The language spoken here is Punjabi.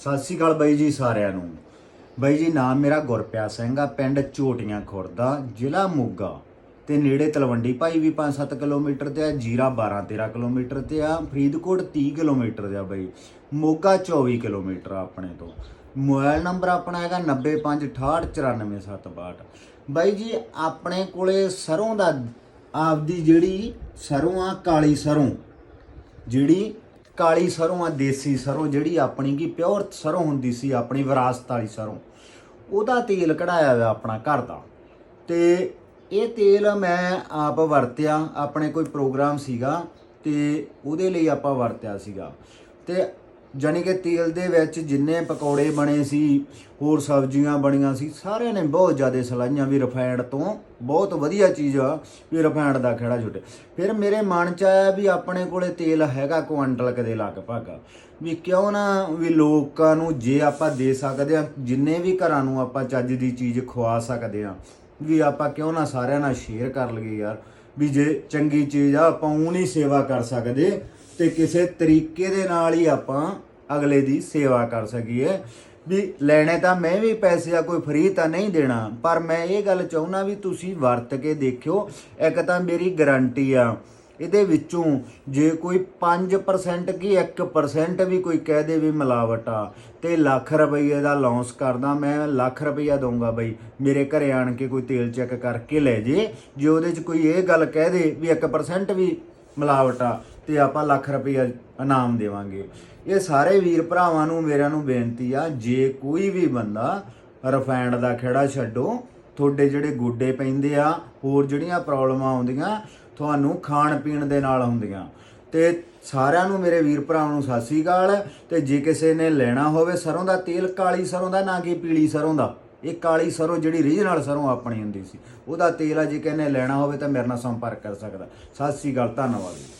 ਸਤਿ ਸ਼੍ਰੀ ਅਕਾਲ ਬਾਈ ਜੀ ਸਾਰਿਆਂ ਨੂੰ। ਬਾਈ ਜੀ, ਨਾਮ ਮੇਰਾ ਗੁਰਪਿਆ ਸਿੰਘ ਆ, ਪਿੰਡ ਝੋਟੀਆਂ ਖੁਰਦਾ, ਜ਼ਿਲ੍ਹਾ ਮੋਗਾ। ਤੇ ਨੇੜੇ ਤਲਵੰਡੀ ਭਾਈ ਵੀ 5-7 ਕਿਲੋਮੀਟਰ ਤੇ ਆ, ਜੀਰਾ 12-13 ਕਿਲੋਮੀਟਰ ਤੇ ਆ, ਫਰੀਦਕੋਟ 30 ਕਿਲੋਮੀਟਰ ਤੇ ਆ ਬਾਈ। ਮੋਗਾ 24 ਕਿਲੋਮੀਟਰ ਆ ਆਪਣੇ ਤੋਂ। ਮੋਬਾਈਲ ਨੰਬਰ ਆਪਣਾ ਹੈਗਾ 9568949762 ਬਾਈ ਜੀ, ਆਪਣੇ ਕੋਲੇ ਸਰੋਂ ਦਾ, ਆਪਦੀ ਜਿਹੜੀ ਸਰੋਂ ਆ, ਕਾਲੀ ਸਰੋਂ, ਜਿਹੜੀ ਕਾਲੀ ਸਰੋਂ ਆ, ਦੇਸੀ ਸਰੋਂ ਜਿਹੜੀ ਆਪਣੀ ਕੀ ਪਿਓਰ ਸਰੋਂ ਹੁੰਦੀ ਸੀ, ਆਪਣੀ ਵਿਰਾਸਤ ਵਾਲੀ ਸਰੋਂ। ਉਹਦਾ ਤੇਲ ਕਢਾਇਆ ਹੋਇਆ ਆਪਣਾ ਘਰ ਦਾ। ਤੇ ਇਹ ਤੇਲ ਮੈਂ ਆਪ ਵਰਤਿਆ, ਆਪਣੇ ਕੋਈ ਪ੍ਰੋਗਰਾਮ ਸੀਗਾ, ਤੇ ਉਹਦੇ ਲਈ ਆਪਾਂ ਵਰਤਿਆ ਸੀਗਾ। ਤੇ ਜਾਣੀ ਕਿ ਤੇਲ ਦੇ ਵਿੱਚ ਜਿੰਨੇ ਪਕੌੜੇ ਬਣੇ ਸੀ, ਹੋਰ ਸਬਜ਼ੀਆਂ ਬਣੀਆਂ ਸੀ, ਸਾਰਿਆਂ ਨੇ ਬਹੁਤ ਜ਼ਿਆਦਾ ਸਲਾਹੀਆਂ ਵੀ ਰਿਫਾਈਨਡ ਤੋਂ, ਬਹੁਤ ਵਧੀਆ ਚੀਜ਼ ਆ ਵੀ ਰਿਫਾਈਨਡ ਦਾ ਖੇੜਾ ਛੁੱਟੇ ਫਿਰ ਮੇਰੇ ਮਨ ਚ ਆਇਆ ਵੀ ਆਪਣੇ ਕੋਲੇ ਤੇਲ ਹੈਗਾ ਕੁਆਂਟਲ ਕਦੇ ਲਗਭਗ। ਵੀ ਕਿਉਂ ਨਾ ਵੀ ਲੋਕਾਂ ਨੂੰ ਜੇ ਆਪਾਂ ਦੇ ਸਕਦੇ ਆ ਜਿੰਨੇ ਵੀ ਘਰਾਂ ਨੂੰ ਆਪਾਂ ਚੱਜ ਦੀ ਚੀਜ਼ ਖਵਾ ਸਕਦੇ ਆ ਵੀ ਆਪਾਂ ਕਿਉਂ ਨਾ ਸਾਰਿਆਂ ਨਾਲ ਸ਼ੇਅਰ ਕਰ ਲਈਏ ਯਾਰ। ਵੀ ਜੇ ਚੰਗੀ ਚੀਜ਼ ਆ, ਆਪਾਂ ਉਹ ਨਹੀਂ ਸੇਵਾ ਕਰ ਸਕਦੇ। ਤੇ ਕਿਸੇ ਤਰੀਕੇ ਦੇ ਨਾਲ ਹੀ ਆਪਾਂ ਅਗਲੇ ਦੀ ਸੇਵਾ ਕਰ ਸਕੀਏ। ਵੀ ਲੈਣੇ ਤਾਂ ਮੈਂ ਵੀ ਪੈਸੇ ਆ, ਕੋਈ ਫਰੀ ਤਾਂ ਨਹੀਂ ਦੇਣਾ। ਪਰ ਮੈਂ ਇਹ ਗੱਲ ਚਾਹੁੰਦਾ ਵੀ ਤੁਸੀਂ ਵਰਤ ਕੇ ਦੇਖਿਓ, ਇੱਕ ਤਾਂ ਮੇਰੀ ਗਾਰੰਟੀ ਆ, ਇਹਦੇ ਵਿੱਚੋਂ ਜੇ ਕੋਈ 5% ਕੀ 1% ਵੀ ਕੋਈ ਕਹਿ ਦੇ ਵੀ ਮਿਲਾਵਟ ਆ, ਤੇ ਲੱਖ ਰੁਪਏ ਦਾ ਲੌਂਸ ਕਰਦਾ, ਮੈਂ ਲੱਖ ਰੁਪਈਆ ਦਊਂਗਾ ਬਈ, ਮੇਰੇ ਘਰੇ ਆਣ ਕੇ ਕੋਈ ਤੇਲ ਚੈੱਕ ਕਰਕੇ ਲੈ ਜੇ ਜੇ ਉਹਦੇ 'ਚ ਕੋਈ ਇਹ ਗੱਲ ਕਹਿ ਦੇ ਵੀ 1% ਵੀ ਮਿਲਾਵਟ ਆ ਤੇ ਆਪਾਂ ਲੱਖ ਰੁਪਈਆ ਇਨਾਮ ਦੇਵਾਂਗੇ। ਇਹ ਸਾਰੇ ਵੀਰ ਭਰਾਵਾਂ ਨੂੰ, ਮੇਰਿਆਂ ਨੂੰ ਬੇਨਤੀ ਆ, ਜੇ ਕੋਈ ਵੀ ਬੰਦਾ ਰਿਫਾਈਨਡ ਦਾ ਖੇੜਾ ਛੱਡੋ, ਤੁਹਾਡੇ ਜਿਹੜੇ ਗੋਡੇ ਪੈਂਦੇ ਆ, ਹੋਰ ਜਿਹੜੀਆਂ ਪ੍ਰੋਬਲਮਾਂ ਆਉਂਦੀਆਂ, ਤੁਹਾਨੂੰ ਖਾਣ ਪੀਣ ਦੇ ਨਾਲ ਹੁੰਦੀਆਂ ਤੇ ਸਾਰਿਆਂ ਨੂੰ, ਮੇਰੇ ਵੀਰ ਭਰਾਵਾਂ ਨੂੰ ਸਤਿ ਸ੍ਰੀ ਅਕਾਲ। ਤੇ ਜੇ ਕਿਸੇ ਨੇ ਲੈਣਾ ਹੋਵੇ ਸਰੋਂ ਦਾ ਤੇਲ, ਕਾਲੀ ਸਰੋਂ ਦਾ ਨਾ ਕਿ ਪੀਲੀ ਸਰੋਂ ਦਾ, ਇਹ ਕਾਲੀ ਸਰੋਂ ਜਿਹੜੀ ਰੀਜਨਲ ਸਰੋਂ ਆਪਣੀ ਹੁੰਦੀ ਸੀ, ਉਹਦਾ ਤੇਲ ਆ, ਜੇ ਕਿਸੇ ਨੇ ਲੈਣਾ ਹੋਵੇ ਤਾਂ ਮੇਰੇ ਨਾਲ ਸੰਪਰਕ ਕਰ ਸਕਦਾ। ਸਤਿ ਸ੍ਰੀ ਅਕਾਲ, ਧੰਨਵਾਦ। ਜੀ